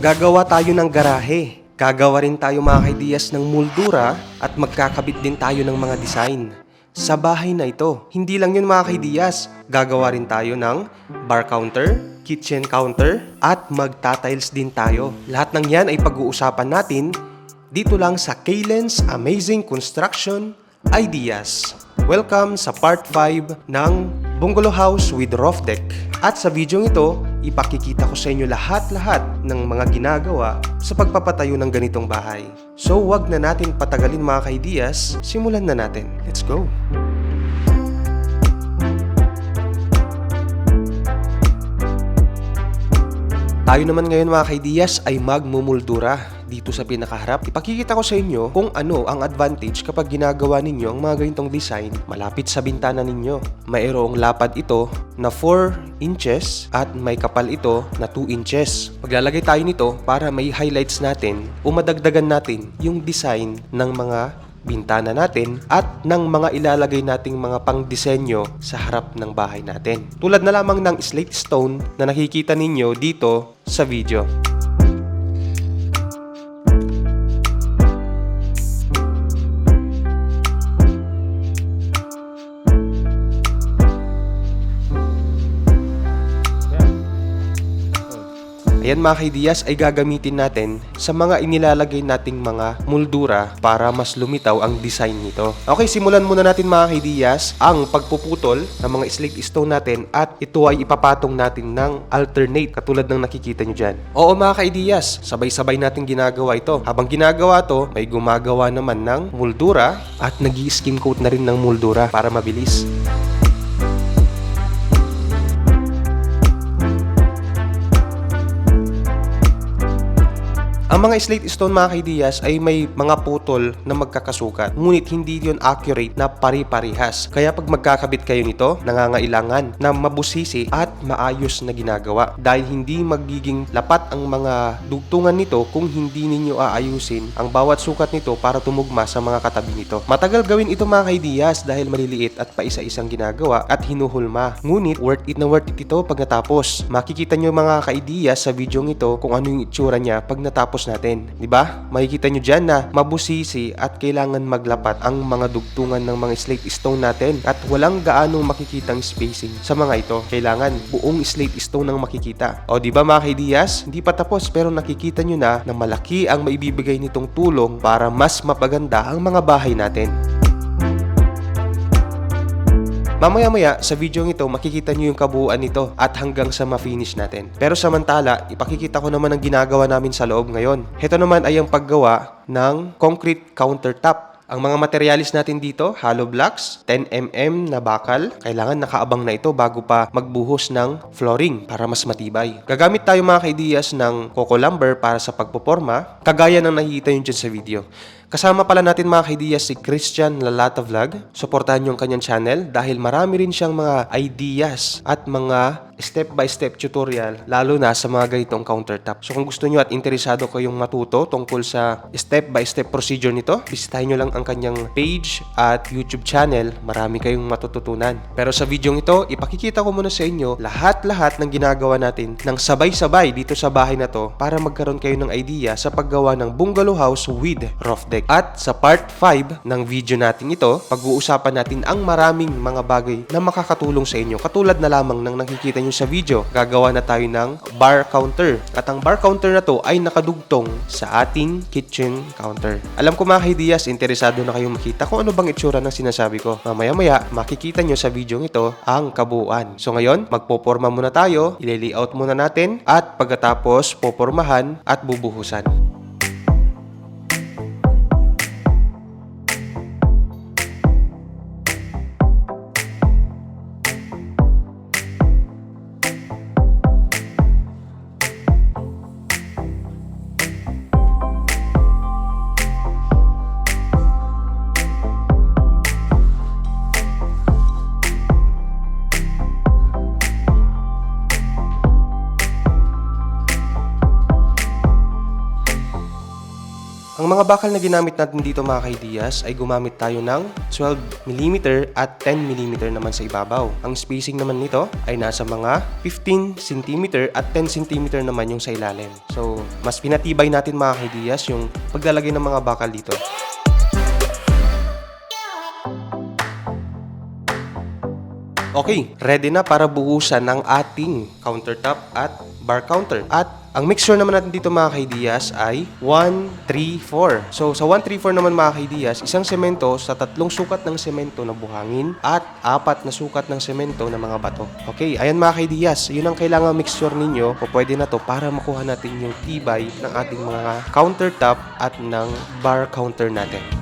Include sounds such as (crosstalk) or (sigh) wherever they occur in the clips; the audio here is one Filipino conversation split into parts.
Gagawa tayo ng garahe. Gagawa rin tayo mga kaidiyas ng muldura at magkakabit din tayo ng mga design. Sa bahay na ito, hindi lang yun mga kaidiyas. Gagawa rin tayo ng bar counter, kitchen counter, at magtatiles din tayo. Lahat ng yan ay pag-uusapan natin dito lang sa Kalen's Amazing Construction Ideas. Welcome sa part 5 ng Bungalow House with Roof Deck. At sa video ito, ipakikita ko sa inyo lahat-lahat ng mga ginagawa sa pagpapatayo ng ganitong bahay. So wag na natin patagalin mga kaidiyas, simulan na natin. Let's go! Tayo naman ngayon mga kaidiyas ay magmumuldura dito sa pinakaharap. Ipakikita ko sa inyo kung ano ang advantage kapag ginagawa ninyo ang mga ganitong design malapit sa bintana ninyo. Mayroong lapad ito na 4 inches at may kapal ito na 2 inches. Paglalagay tayo nito para may highlights natin o madagdagan natin yung design ng mga bintana natin at ng mga ilalagay nating mga pangdisenyo sa harap ng bahay natin. Tulad na lamang ng slate stone na nakikita ninyo dito sa video. Ayan mga kaidiyas ay gagamitin natin sa mga inilalagay nating mga muldura para mas lumitaw ang design nito. Okay, simulan muna natin mga kaidiyas ang pagpuputol ng mga slate stone natin at ito ay ipapatong natin ng alternate katulad ng nakikita nyo dyan. Oo mga kaidiyas, sabay-sabay natin ginagawa ito. Habang ginagawa to, may gumagawa naman ng muldura at nag skin coat na rin ng muldura para mabilis. Ang mga slate stone mga kaidiyas ay may mga putol na magkakasukat. Ngunit hindi yon accurate na pari-parihas. Kaya pag magkakabit kayo nito, nangangailangan na mabusisi at maayos na ginagawa. Dahil hindi magiging lapat ang mga dugtungan nito kung hindi ninyo aayusin ang bawat sukat nito para tumugma sa mga katabi nito. Matagal gawin ito mga kaidiyas dahil maliliit at paisa-isang ginagawa at hinuhulma. Ngunit worth it na worth it ito pag natapos. Makikita nyo mga kaidiyas sa video ito kung ano yung itsura niya pag natapos natin. Di ba? Makikita nyo dyan na mabusisi at kailangan maglapat ang mga dugtungan ng mga slate stone natin at walang gaanong makikitang spacing sa mga ito. Kailangan buong slate stone ang makikita. O di ba mga kaidiyas? Hindi pa tapos pero nakikita nyo na na malaki ang maibibigay nitong tulong para mas mapaganda ang mga bahay natin. Mamaya-maya sa video ito makikita nyo yung kabuuan nito at hanggang sa ma-finish natin. Pero samantala, ipakikita ko naman ang ginagawa namin sa loob ngayon. Ito naman ay ang paggawa ng concrete countertop. Ang mga materialis natin dito, hollow blocks, 10mm na bakal. Kailangan nakaabang na ito bago pa magbuhos ng flooring para mas matibay. Gagamit tayo mga kaidiyas ng coco lumber para sa pagpoporma, kagaya ng nakikita nyo dyan sa video. Kasama pala natin mga kaidiyas si Christian Lalata Vlog. Suportahan nyo ang kanyang channel dahil marami rin siyang mga ideas at mga step-by-step tutorial lalo na sa mga ganitong countertop. So kung gusto nyo at interesado kayong matuto tungkol sa step-by-step procedure nito, bisitahin nyo lang ang kanyang page at YouTube channel. Marami kayong matututunan. Pero sa video ito, ipakikita ko muna sa inyo lahat-lahat ng ginagawa natin ng sabay-sabay dito sa bahay na to para magkaroon kayo ng idea sa paggawa ng bungalow house with roof deck. At sa part 5 ng video natin ito, pag-uusapan natin ang maraming mga bagay na makakatulong sa inyo. Katulad na lamang ng nakikita nyo sa video, gagawa na tayo ng bar counter. At ang bar counter na to ay nakadugtong sa ating kitchen counter. Alam ko mga kaidiyas, interesado na kayong makita kung ano bang itsura ng sinasabi ko. Mamaya-maya, makikita nyo sa video ito ang kabuuan. So ngayon, magpoporma muna tayo, ile-layout muna natin, at pagkatapos, popormahan at bubuhusan. Mga bakal na ginamit natin dito mga kaidiyas ay gumamit tayo ng 12mm at 10mm naman sa ibabaw. Ang spacing naman nito ay nasa mga 15cm at 10cm naman yung sa ilalim. So, mas pinatibay natin mga kaidiyas yung paglalagay ng mga bakal dito. Okay, ready na para buhusan ng ating countertop at bar counter. At ang mixture naman natin dito mga kaidiyas ay 1, 3, 4. So sa 1, 3, 4 naman mga kaidiyas, isang semento sa tatlong sukat ng semento na buhangin at apat na sukat ng semento na mga bato. Okay, ayan mga kaidiyas, yun ang kailangan mixture ninyo o pwede na to para makuha natin yung tibay ng ating mga countertop at ng bar counter natin.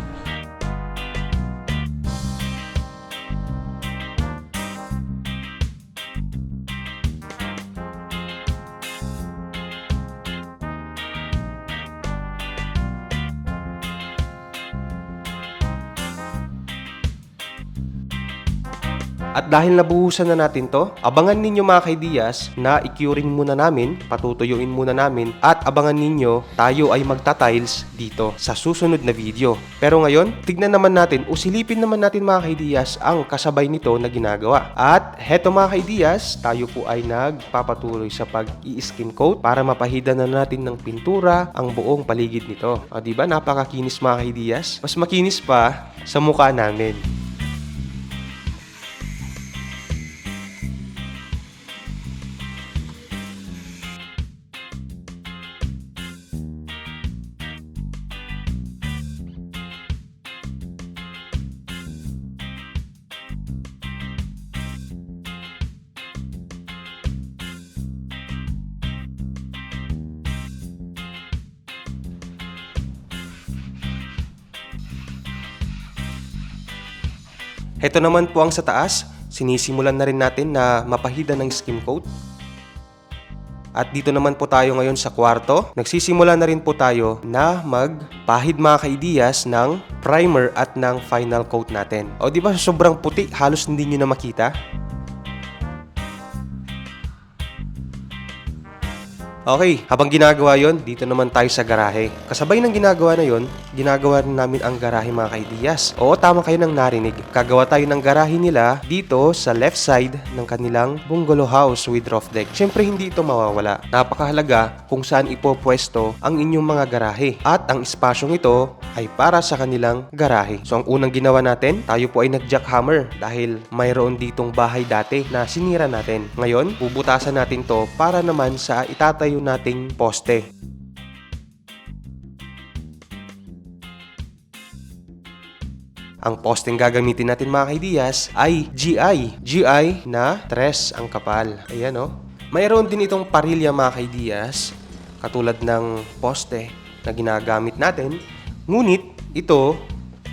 Dahil nabuhusan na natin to, abangan ninyo mga kaidiyas na i-curing muna namin, patutuyuin muna namin, at abangan ninyo tayo ay magta-tiles dito sa susunod na video. Pero ngayon, tignan naman natin, usilipin naman natin mga kaidiyas ang kasabay nito na ginagawa. At heto mga kaidiyas, tayo po ay nagpapatuloy sa pag-i-skim coat para mapahida na natin ng pintura ang buong paligid nito. O, di ba? Napakakinis mga kaidiyas. Mas makinis pa sa mukha namin. Ito naman po ang sa taas. Sinisimulan na rin natin na mapahida ng skim coat. At dito naman po tayo ngayon sa kwarto. Nagsisimula na rin po tayo na magpahid mga kaidiyas ng primer at ng final coat natin. O di ba sobrang puti, halos hindi nyo na makita? Okay, habang ginagawa yon, dito naman tayo sa garahe. Kasabay ng ginagawa na yon, ginagawa rin namin ang garahe mga kaidiyas. Oo, tama kayo nang narinig. Kagawa tayo ng garahe nila dito sa left side ng kanilang bungalow house with roof deck. Siyempre, hindi ito mawawala. Napakahalaga kung saan ipopwesto ang inyong mga garahe. At ang espasyong ito ay para sa kanilang garahe. So, ang unang ginawa natin, tayo po ay nag-jackhammer dahil mayroon ditong bahay dati na sinira natin. Ngayon, bubutasan natin to para naman sa itatayo nating poste. Ang posting gagamitin natin mga kaidiyas ay GI. GI na tres ang kapal. Ayan o. Mayroon din itong parilya mga kaidiyas, katulad ng poste na ginagamit natin. Ngunit ito,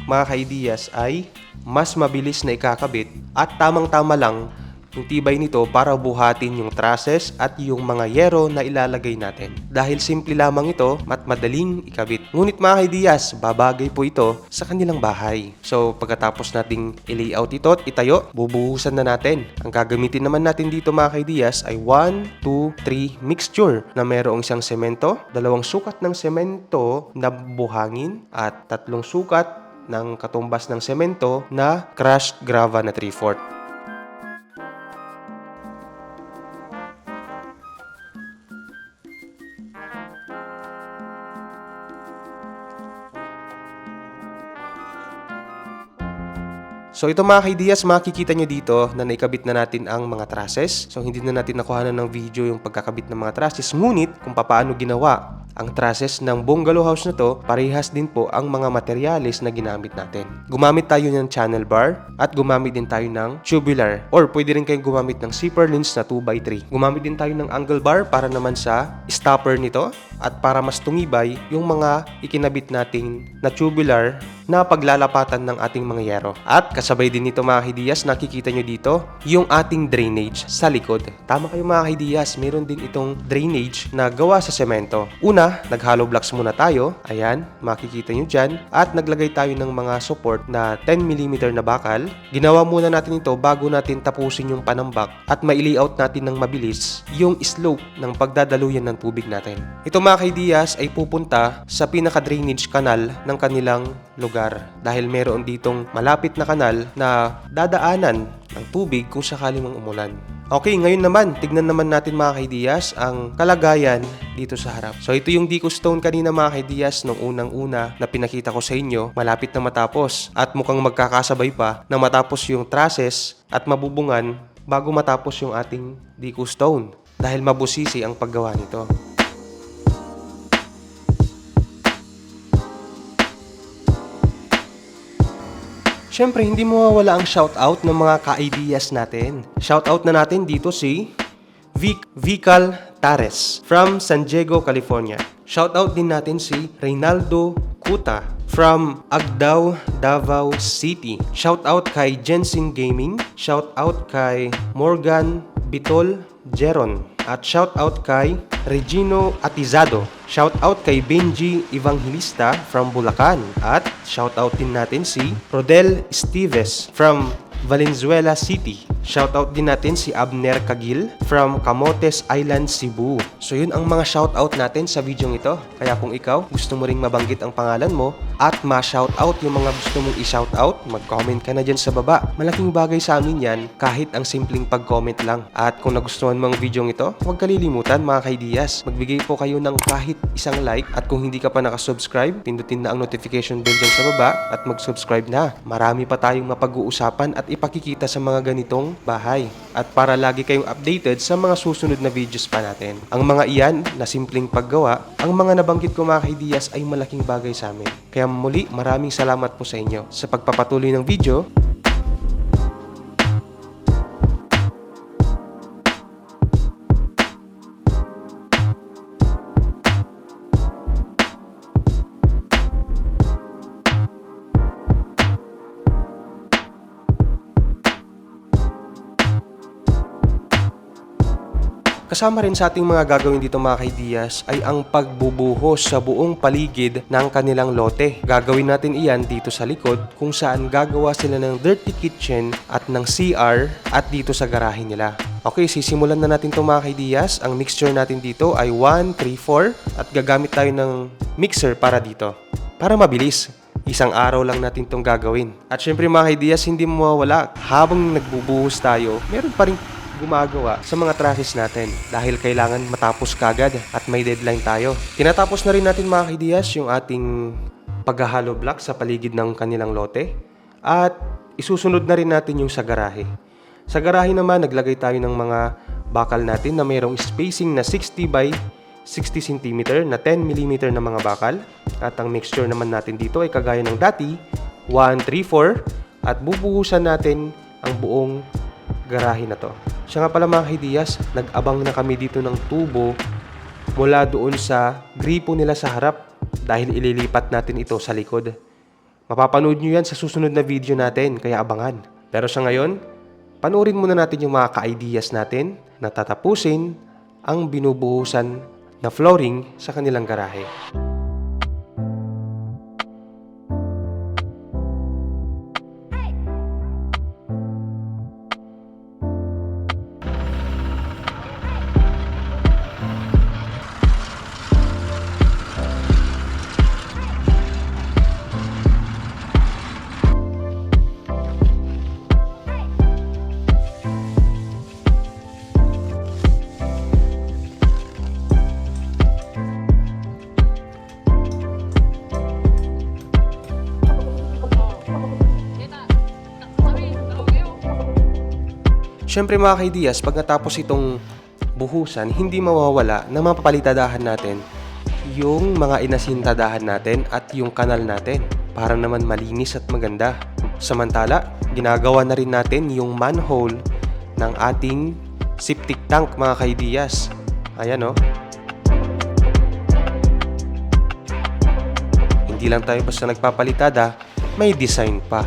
mga kaidiyas, ay mas mabilis na ikakabit at tamang-tama lang yung tibay nito para buhatin yung trusses at yung mga yero na ilalagay natin. Dahil simple lamang ito at madaling ikabit. Ngunit mga kaidiyas, babagay po ito sa kanilang bahay. So pagkatapos nating i-layout ito at itayo, bubuhusan na natin. Ang gagamitin naman natin dito mga kaidiyas ay 1, 2, 3 mixture na mayroong isang semento, dalawang sukat ng semento na buhangin at tatlong sukat ng katumbas ng semento na crushed grava na 3-4. So ito mga kaidiyas, makikita nyo dito na naikabit na natin ang mga trusses. So hindi na natin nakuha ng video yung pagkakabit ng mga trusses. Ngunit kung paano ginawa ang trusses ng bungalow house na to, parehas din po ang mga materyales na ginamit natin. Gumamit tayo ng channel bar at gumamit din tayo ng tubular or pwede rin kayong gumamit ng zipper lens na 2x3. Gumamit din tayo ng angle bar para naman sa stopper nito at para mas tumibay yung mga ikinabit nating na tubular na paglalapatan ng ating mga yero. At kasabay din nito mga kaidiyas, nakikita nyo dito yung ating drainage sa likod. Tama kayo mga kaidiyas, meron din itong drainage na gawa sa semento. Una, nag-hollow blocks muna tayo. Ayan, makikita nyo dyan. At naglagay tayo ng mga support na 10mm na bakal. Ginawa muna natin ito bago natin tapusin yung panambak at ma-layout natin ng mabilis yung slope ng pagdadaluyan ng tubig natin. Ito mga kaidiyas ay pupunta sa pinaka-drainage kanal ng kanilang lugar dahil meron ditong malapit na kanal na dadaanan ng tubig kung sakali mang umulan. Okay, ngayon naman, tignan naman natin mga kaidiyas ang kalagayan dito sa harap. So ito yung Deco Stone kanina mga kaidiyas nung unang-una na pinakita ko sa inyo, malapit na matapos at mukhang magkakasabay pa na matapos yung trusses at mabubungan bago matapos yung ating Deco Stone dahil mabusisi ang paggawa nito. Siyempre, hindi mawawala ang shoutout ng mga ka-ideas natin. Shoutout na natin dito si Vic Vical Tares from San Diego, California. Shoutout din natin si Reynaldo Kuta from Agdao, Davao City. Shoutout kay Jensen Gaming. Shoutout kay Morgan Bitol Jeron. At shoutout kay Regino Atizado. Shoutout kay Benji Evangelista from Bulacan. At shoutout din natin si Rodel Esteves from Valenzuela City. Shoutout din natin si Abner Kagil from Camotes Island, Cebu. So yun ang mga shoutout natin sa video ito. Kaya kung ikaw gusto mo ring mabanggit ang pangalan mo at ma-shoutout yung mga gusto mong i-shoutout, mag-comment ka na dyan sa baba. Malaking bagay sa amin yan kahit ang simpleng pag-comment lang. At kung nagustuhan mo ang video ito, huwag kalilimutan mga kaidiyas. Magbigay po kayo ng kahit isang like at kung hindi ka pa nakasubscribe, pindutin na ang notification bell dyan sa baba at mag-subscribe na. Marami pa tayong mapag-uusapan at ipakikita sa mga ganitong bahay. At para lagi kayong updated sa mga susunod na videos pa natin. Ang mga iyan na simpleng paggawa, ang mga nabanggit ko mga kaidiyas ay malaking bagay sa amin. Kaya muli, maraming salamat po sa inyo sa pagpapatuloy ng video Kasama rin sa ating mga gagawin dito mga kaidiyas ay ang pagbubuhos sa buong paligid ng kanilang lote. Gagawin natin iyan dito sa likod kung saan gagawa sila ng dirty kitchen at ng CR at dito sa garahe nila. Okay, sisimulan na natin itong mga kaidiyas. Ang mixture natin dito ay 1, 3, 4 at gagamit tayo ng mixer para dito. Para mabilis. Isang araw lang natin itong gagawin. At syempre mga kaidiyas, hindi mawawala. Habang nagbubuhos tayo, meron pa rin gumagawa sa mga trusses natin dahil kailangan matapos kagad at may deadline tayo. Tinatapos na rin natin mga kaidiyas yung ating paghahalo block sa paligid ng kanilang lote at isusunod na rin natin yung sa garahe. Sa garahe naman, naglagay tayo ng mga bakal natin na mayroong spacing na 60 by 60 cm na 10 mm na mga bakal. At ang mixture naman natin dito ay kagaya ng dati, 1, 3, 4 at bubuhusan natin ang buong garahe na to. Siya nga pala mga kaidiyas, nag-abang na kami dito ng tubo mula doon sa gripo nila sa harap dahil ililipat natin ito sa likod. Mapapanood nyo yan sa susunod na video natin, kaya abangan. Pero sa ngayon, panoorin muna natin yung mga ka-ideas natin na tatapusin ang binubuhusan na flooring sa kanilang garahe. Siyempre mga kaidiyas, pag natapos itong buhusan, hindi mawawala na mapapalitadahan natin yung mga inasintadahan natin at yung kanal natin para naman malinis at maganda. Samantala, ginagawa na rin natin yung manhole ng ating septic tank mga kaidiyas. Ayan o. Hindi lang tayo basta nagpapalitada, may design pa.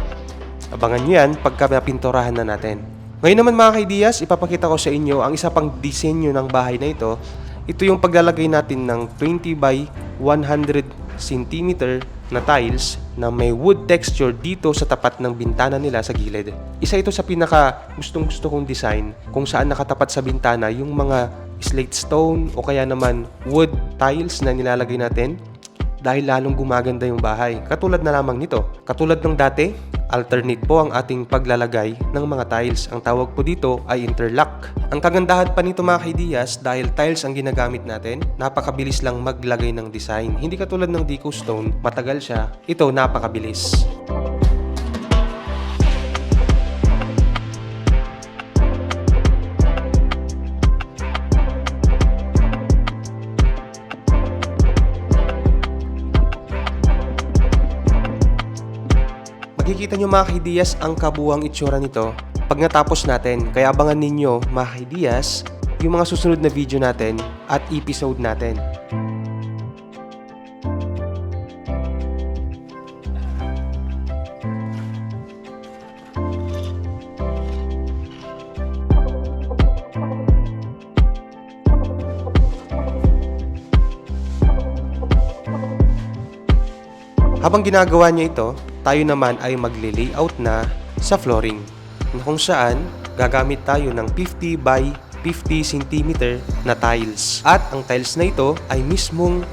Abangan nyo yan pagka napinturahan na natin. Ngayon naman mga kaidiyas, ipapakita ko sa inyo ang isa pang disenyo ng bahay na ito. Ito yung paglalagay natin ng 20 by 100 cm na tiles na may wood texture dito sa tapat ng bintana nila sa gilid. Isa ito sa pinaka gustong gusto kong design kung saan nakatapat sa bintana yung mga slate stone o kaya naman wood tiles na nilalagay natin dahil lalong gumaganda yung bahay. Katulad na lamang nito. Katulad ng dati, alternate po ang ating paglalagay ng mga tiles. Ang tawag po dito ay interlock. Ang kagandahan pa nito mga kaidiyas dahil tiles ang ginagamit natin, napakabilis lang maglagay ng design. Hindi katulad ng deco stone, matagal siya. Ito napakabilis. Makikita nyo mga kaidiyas ang kabuwang itsura nito pag natapos natin. Kaya abangan ninyo mga kaidiyas yung mga susunod na video natin at episode natin. Habang ginagawa niya ito, tayo naman ay magli-layout na sa flooring na kung saan gagamit tayo ng 50 by 50 cm na tiles. At ang tiles na ito ay mismong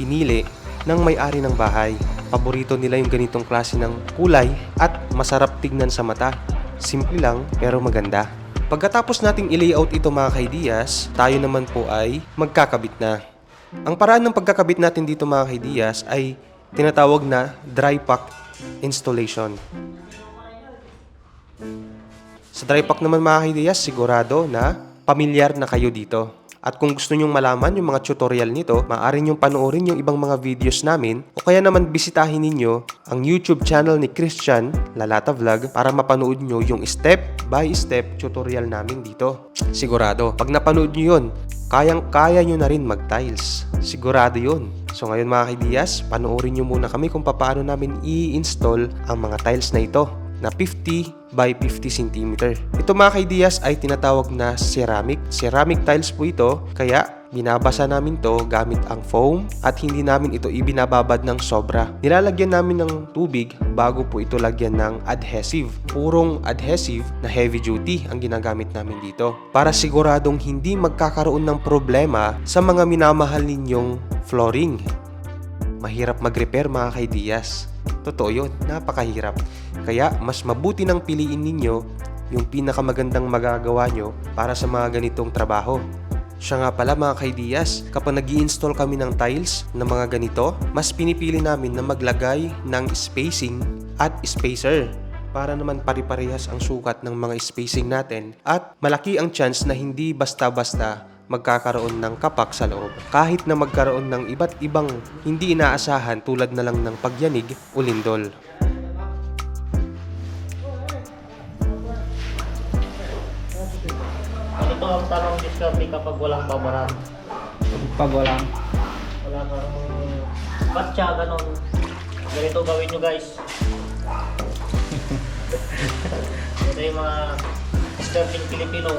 pinili ng may-ari ng bahay. Paborito nila yung ganitong klase ng kulay at masarap tignan sa mata. Simple lang pero maganda. Pagkatapos nating i-layout ito mga kaidiyas, tayo naman po ay magkakabit na. Ang paraan ng pagkakabit natin dito mga kaidiyas ay tinatawag na dry pack installation. Sa dry pack naman mga kaidiyas, sigurado na pamilyar na kayo dito. At kung gusto nyong malaman yung mga tutorial nito, maaari nyong panoorin yung ibang mga videos namin o kaya naman bisitahin ninyo ang YouTube channel ni Christian Lalata Vlog para mapanood nyo yung step by step tutorial namin dito. Sigurado, pag napanood nyo yun, kayang-kaya nyo na rin mag-tiles. Sigurado yun. So ngayon mga kaidiyas, panoorin nyo muna kami kung paano namin i-install ang mga tiles na ito na 50 by 50 cm. Ito mga kaidiyas ay tinatawag na ceramic. Ceramic tiles po ito, kaya binabasa namin to gamit ang foam at hindi namin ito ibinababad ng sobra. Nilalagyan namin ng tubig bago po ito lagyan ng adhesive. Purong adhesive na heavy duty ang ginagamit namin dito para siguradong hindi magkakaroon ng problema sa mga minamahal ninyong flooring. Mahirap mag-repair mga kaidiyas. Totoo yun, napakahirap. Kaya mas mabuti nang piliin ninyo yung pinakamagandang magagawa nyo para sa mga ganitong trabaho. Siya nga pala mga kaidiyas, kapag nag install kami ng tiles na mga ganito, mas pinipili namin na maglagay ng spacing at spacer para naman pari-parehas ang sukat ng mga spacing natin at malaki ang chance na hindi basta-basta magkakaroon ng kapak sa loob. Kahit na magkaroon ng iba't ibang hindi inaasahan tulad na lang ng pagyanig o lindol. Ito ang tanong discovery kapag walang babaran. Pag walang Wala kang batya, ganon. Ganito gawin nyo guys. (laughs) Ito yung mga discovering Pilipino.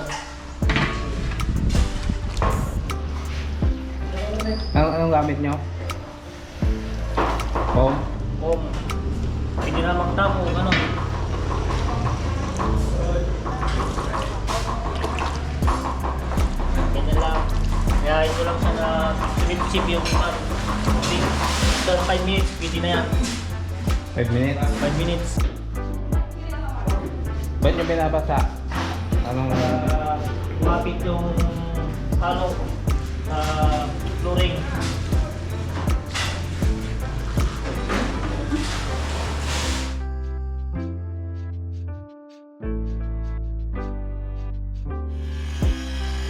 Anong, anong gamit nyo? Foam? Kung hindi namang tamo, ganon. Ganyan lang. Kaya ito lang siya na sumipsip yung iman. After 5 minutes, pwede na yan. 5 minutes? 5 minutes. Ba't nyo binabasa? Anong... uh, lumapit yung halo sa flooring.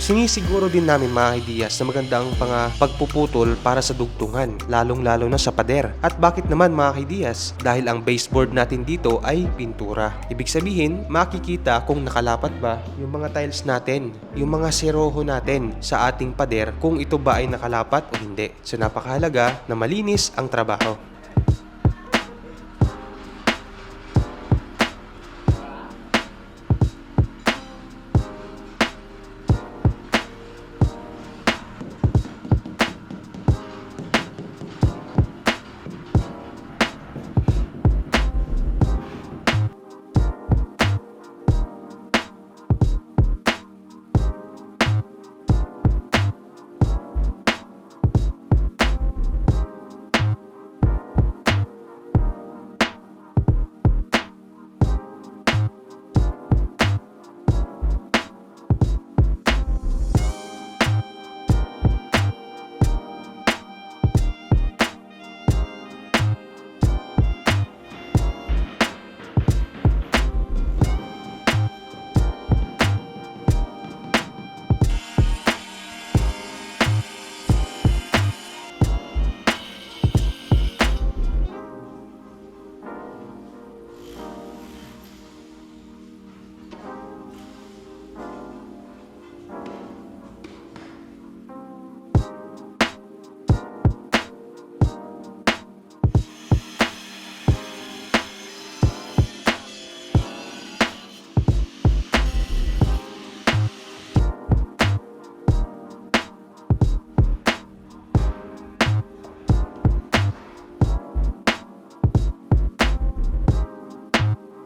Sinisiguro din namin mga ideas na maganda ang mga pagpuputol para sa dugtungan, lalong-lalo na sa pader. At bakit naman mga ideas? Dahil ang baseboard natin dito ay pintura. Ibig sabihin, makikita kung nakalapat ba yung mga tiles natin, yung mga seroho natin sa ating pader kung ito ba ay nakalapat o hindi. So napakahalaga na malinis ang trabaho.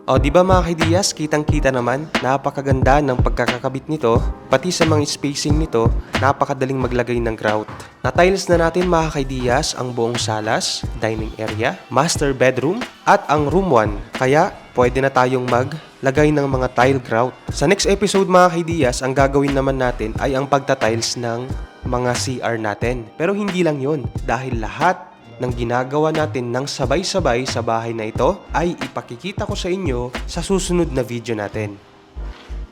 O di ba mga kaidiyas, kitang-kita naman, napakaganda ng pagkakakabit nito, pati sa mga spacing nito, napakadaling maglagay ng grout. Na-tiles na natin mga kaidiyas ang buong salas, dining area, master bedroom, at ang room 1. Kaya, pwede na tayong maglagay ng mga tile grout. Sa next episode mga kaidiyas, ang gagawin naman natin ay ang pagta-tiles ng mga CR natin. Pero hindi lang yon dahil lahat ng ginagawa natin ng sabay-sabay sa bahay na ito ay ipakikita ko sa inyo sa susunod na video natin.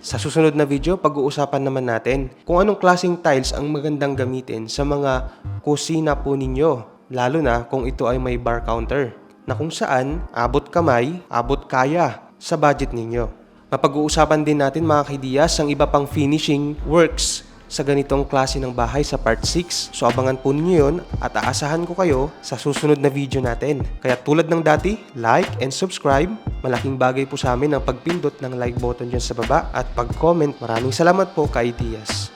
Sa susunod na video, pag-uusapan naman natin kung anong klaseng tiles ang magandang gamitin sa mga kusina po ninyo, lalo na kung ito ay may bar counter, na kung saan abot kamay, abot kaya sa budget ninyo. Mapag-uusapan din natin mga kaidiyas ang iba pang finishing works sa ganitong klase ng bahay sa part 6. So abangan po ninyo yun at aasahan ko kayo sa susunod na video natin. Kaya tulad ng dati, like and subscribe. Malaking bagay po sa amin ang pagpindot ng like button dyan sa baba at pag-comment. Maraming salamat po ka ideas.